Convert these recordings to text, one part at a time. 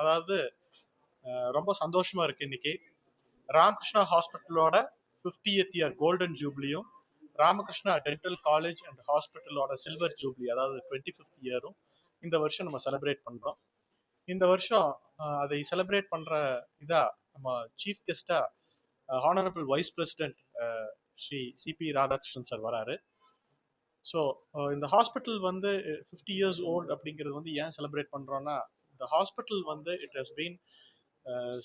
அதாவது ரொம்ப சந்தோஷமா இருக்கு இன்னைக்கு. ராமகிருஷ்ணா ஹாஸ்பிட்டலோட 50th இயர் கோல்டன் ஜூப்ளியும் ராமகிருஷ்ணா டென்டல் காலேஜ் அண்ட் ஹாஸ்பிட்டலோட சில்வர் ஜூப்ளி அதாவது டுவெண்ட்டி ஃபிஃப்த் இயரும் இந்த வருஷம் நம்ம செலிப்ரேட் பண்றோம். இந்த வருஷம் அதை செலிப்ரேட் பண்ற இதா நம்ம chief கெஸ்டா honourable vice president Shri CP Radhakrishnan sir வராரு. ஸோ இந்த ஹாஸ்பிட்டல் வந்து ஃபிஃப்டி இயர்ஸ் ஓல்டு அப்படிங்கிறது வந்து ஏன் செலிப்ரேட் பண்ணுறோன்னா இந்த ஹாஸ்பிட்டல் வந்து it has been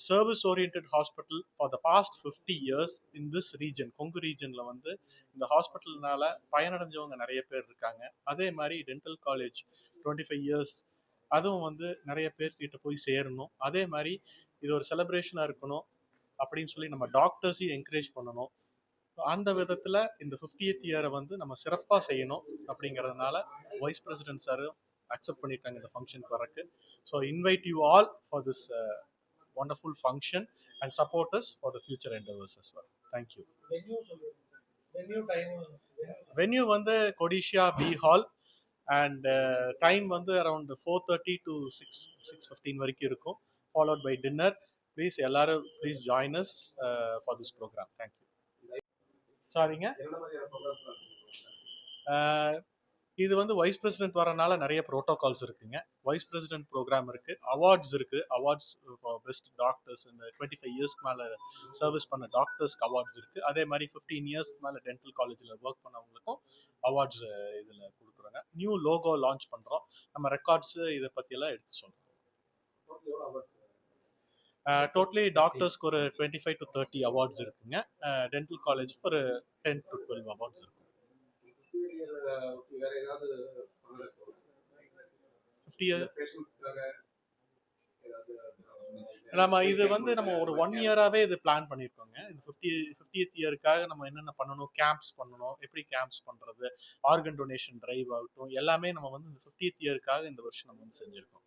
service oriented hospital for the past fifty years in this region Kongu ரீஜனில் வந்து இந்த ஹாஸ்பிட்டல்னால பயனடைஞ்சவங்க நிறைய பேர் இருக்காங்க. அதே மாதிரி dental college twenty five years அதுவும் வந்து நிறைய பேர் கிட்ட போய் சேரணும். அதே மாதிரி இது ஒரு செலிப்ரேஷனாக இருக்கணும் அப்படின்னு சொல்லி நம்ம டாக்டர்ஸையும் என்கரேஜ் பண்ணணும். அந்த விதத்தில் இந்த ஃபிஃப்டியத் இயரை வந்து நம்ம சிறப்பாக செய்யணும் அப்படிங்கிறதுனால வைஸ் பிரசிடென்ட் சாரும் அக்செப்ட் பண்ணிட்டாங்க இந்த ஃபங்க்ஷனுக்கு வரக்கு so invite you all for this wonderful function and support us for the future endeavours as well thank you venue சொல்லுங்க. வென்யூ டைம் வென்யூ வந்து Codissia B hall and time வந்து around four thirty to six six fifteen வரைக்கும் இருக்கும். Followed by dinner please எல்லாரும் please join us for this program thank you சாரிங்க இது வந்து vice president வரனால நிறைய ப்ரோட்டோகால்ஸ் இருக்குங்க. வைஸ் பிரசிடென்ட் ப்ரோக்ராம் இருக்கு. அவார்ட்ஸ் இருக்கு. அவார்ட்ஸ் பெஸ்ட் டாக்டர்ஸ் இந்த டுவெண்ட்டி ஃபைவ் இயர்ஸ்க்கு மேலே சர்வீஸ் பண்ண டாக்டர்ஸ்க்கு அவார்ட்ஸ் இருக்கு. அதே மாதிரி ஃபிஃப்டீன் இயர்ஸ்க்கு மேலே டென்டல் காலேஜில் ஒர்க் பண்ணவங்களுக்கும் அவார்ட்ஸ் uh, இதில் கொடுக்குறாங்க. நியூ லோகோ லான்ச் பண்ணுறோம் நம்ம ரெக்கார்ட்ஸ் uh, இதை பற்றியெல்லாம் எடுத்து சொல்கிறோம் டோட்டலி uh, டாக்டர்ஸ்க்கு ஒரு twenty five to thirty awards இருக்குங்க டென்டல் காலேஜ்க்கு ஒரு டென் டு டுவெல் அவார்ட்ஸ் இருக்கும். வேற ஏதாவது ஃபிஃப்டி நம்ம இது வந்து நம்ம ஒரு ஒன் இயராகவே இது பிளான் பண்ணியிருக்கோங்க இந்த ஃபிஃப்டி ஃபிஃப்டியத் இயருக்காக நம்ம என்னென்ன பண்ணணும் கேம்ப்ஸ் பண்ணணும் எப்படி கேம்ப்ஸ் பண்ணுறது ஆர்கன் டொனேஷன் டிரைவ் ஆகட்டும் எல்லாமே நம்ம வந்து இந்த ஃபிஃப்டியத் இயருக்காக இந்த வருஷம் நம்ம வந்து செஞ்சுருக்கோம்.